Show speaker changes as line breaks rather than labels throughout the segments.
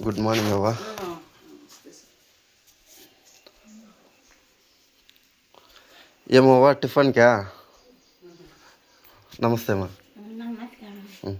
Good morning అవ్వ ఏమవ్వ టిఫిన్కా నమస్తే అమ్మా
నమస్కారం
ఉం.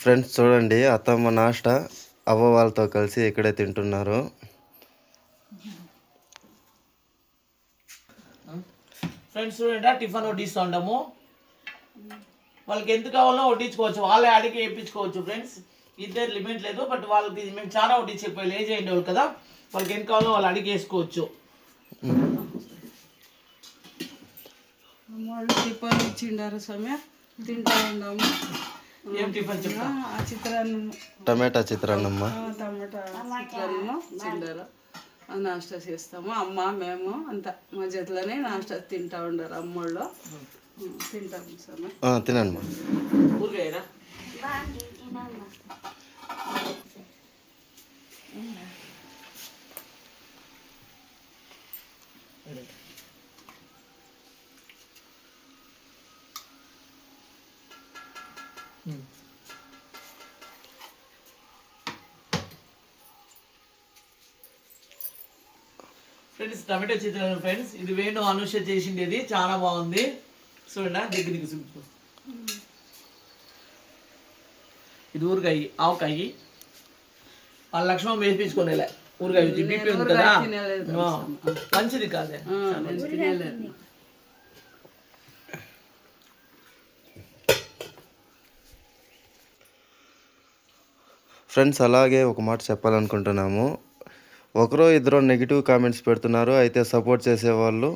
ఫ్రెండ్స్ చూడండి అత్తమ్మ నాష్ట అవ్వ వాళ్ళతో కలిసి ఇక్కడే తింటున్నారు.
ఫ్రెండ్స్ చూడండి టిఫిన్ వడ్డిస్తూ ఉంటాము వాళ్ళకి ఎంత కావాలో వడ్డించుకోవచ్చు. వాళ్ళే అడిగి వేయించుకోవచ్చు ఫ్రెండ్స్ ఇద్దరు లిమిట్ లేదు బట్ వాళ్ళకి మేము చాలా వడ్డించకపోయి. లేజ్ అయ్యిండే వాళ్ళు కదా వాళ్ళకి ఎంత కావాలో వాళ్ళు అడిగి వేసుకోవచ్చు.
వాళ్ళు టిఫిన్ ఇచ్చిండారు సమయ. తింటా ఉన్నాము
ఏం టిఫిన్ చెప్తా?
ఆ చిత్రాన్నం
టమాటా చిత్రాన్నమ్మ?
టమాటా చిత్రాన్నం ఇచ్చిండారు ఆ నాష్టా చేస్తాము. అమ్మ మేము అంతా మా చేతిలోనే నాష్టా తింటా ఉండరు అమ్మోళ్ళు. తింటాము
ఆ, తినండి
ఊరికేరా ఫ్రెండ్స్ టమాటో చిత్రం ఫ్రెండ్స్ ఇది వేణు అనుష చేసిండేది చాలా బాగుంది. చూడండి దగ్గరికి చూపించు. ఇది ఊరగాయ ఆవకాయ. వాళ్ళ లక్ష్మణ్ వేపించుకోనేలే. ఊరగాయ బీపీ ఉంది కదా
తినలేదు.
ఆ, మంచిది కాదే.
ఫ్రెండ్స్ అలాగే ఒక మాట చెప్పాలనుకుంటున్నాము. ఒకరో ఇద్దరు నెగిటివ్ కామెంట్స్ పెడుతున్నారు. అయితే సపోర్ట్ చేసేవాళ్ళు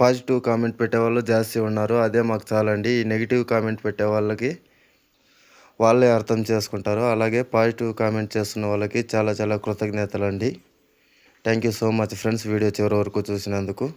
పాజిటివ్ కామెంట్ పెట్టేవాళ్ళు జాస్తి ఉన్నారు. అదే మాకు చాలండి. ఈ నెగిటివ్ కామెంట్ పెట్టే వాళ్ళకి వాళ్ళే అర్థం చేసుకుంటారు. అలాగే పాజిటివ్ కామెంట్ చేస్తున్న వాళ్ళకి చాలా చాలా కృతజ్ఞతలు అండి thank you so much friends video చివరి వరకు చూసినందుకు.